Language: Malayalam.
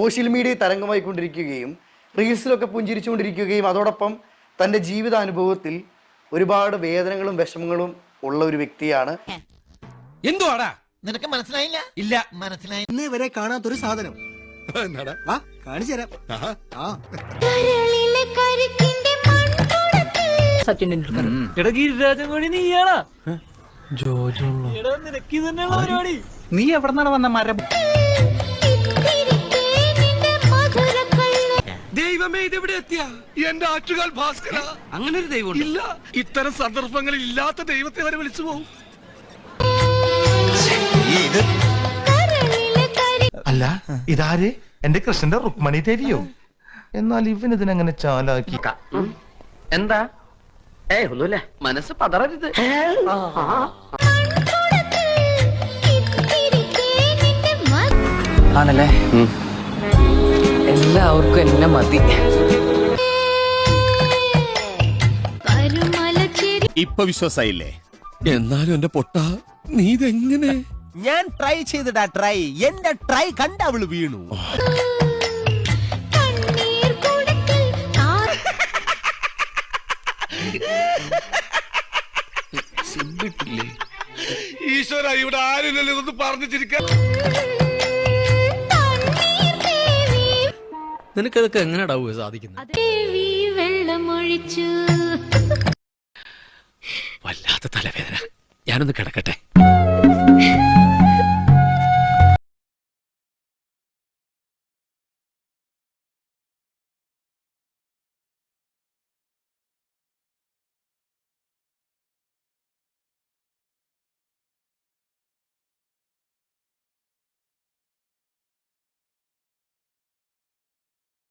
സോഷ്യൽ മീഡിയ തരംഗമായിക്കൊണ്ടിരിക്കുകയും റീൽസിലൊക്കെ പുഞ്ചിരിച്ചുകൊണ്ടിരിക്കുകയും അതോടൊപ്പം തന്റെ ജീവിതാനുഭവത്തിൽ ഒരുപാട് വേദനകളും വിഷമങ്ങളും ഉള്ള ഒരു വ്യക്തിയാണ്. എന്തുവാടാ? നിനക്ക് മനസ്സിലായില്ല? ഇല്ല. മനസ്സിലായി ഇന്നേ വരെ കാണാത്തൊരു സാധനം. വാ കാണിച്ചു തരാം. സച്ചിൻ ടെണ്ടുൽക്കർ എടാ ഗിരിരാജൻ കോഴി നീയാണാ എടാ നിനക്ക് തന്നെയുള്ള പരിപാടി. നീ എവിടെന്നാണ് വന്ന മരം? ദൈവമേ ഇതെവിടെ എത്തിയ? എന്റെ ആറ്റുകാൽ ഭാസ്കര. അങ്ങനെ ഒരു ദൈവം ഇല്ല. ഇത്തരം സന്ദർഭങ്ങളിൽ ഇല്ലാത്ത ദൈവത്തെ വരെ വിളിച്ചു പോകും അല്ല ഇതാര്? എന്റെ കൃഷ്ണന്റെ റുക്മണി തരിയോ എന്നാൽ ഇവൻ ഇതിനങ്ങനെ ചാലാക്കി? എന്താ? ഏ ഒന്നുമില്ല. മനസ്സ് പതറരുത്. ആണല്ലേ? എല്ലാവർക്കും എന്നെ മതി. ഇപ്പൊ വിശ്വാസായില്ലേ? എന്നാലും എന്റെ പൊട്ട നീ ഇതെങ്ങനെ? ഞാൻ ട്രൈ ചെയ്തിടാ ട്രൈ എന്റെ ട്രൈ കണ്ട അവൾ വീണു. ഈശ്വര ഇവിടെ ആരും ഇതൊന്ന് നിനക്കതൊക്കെ എങ്ങനെയാടാവുക സാധിക്കുന്നത് വല്ലാത്ത തലവേദന. ഞാനൊന്ന് കിടക്കട്ടെ.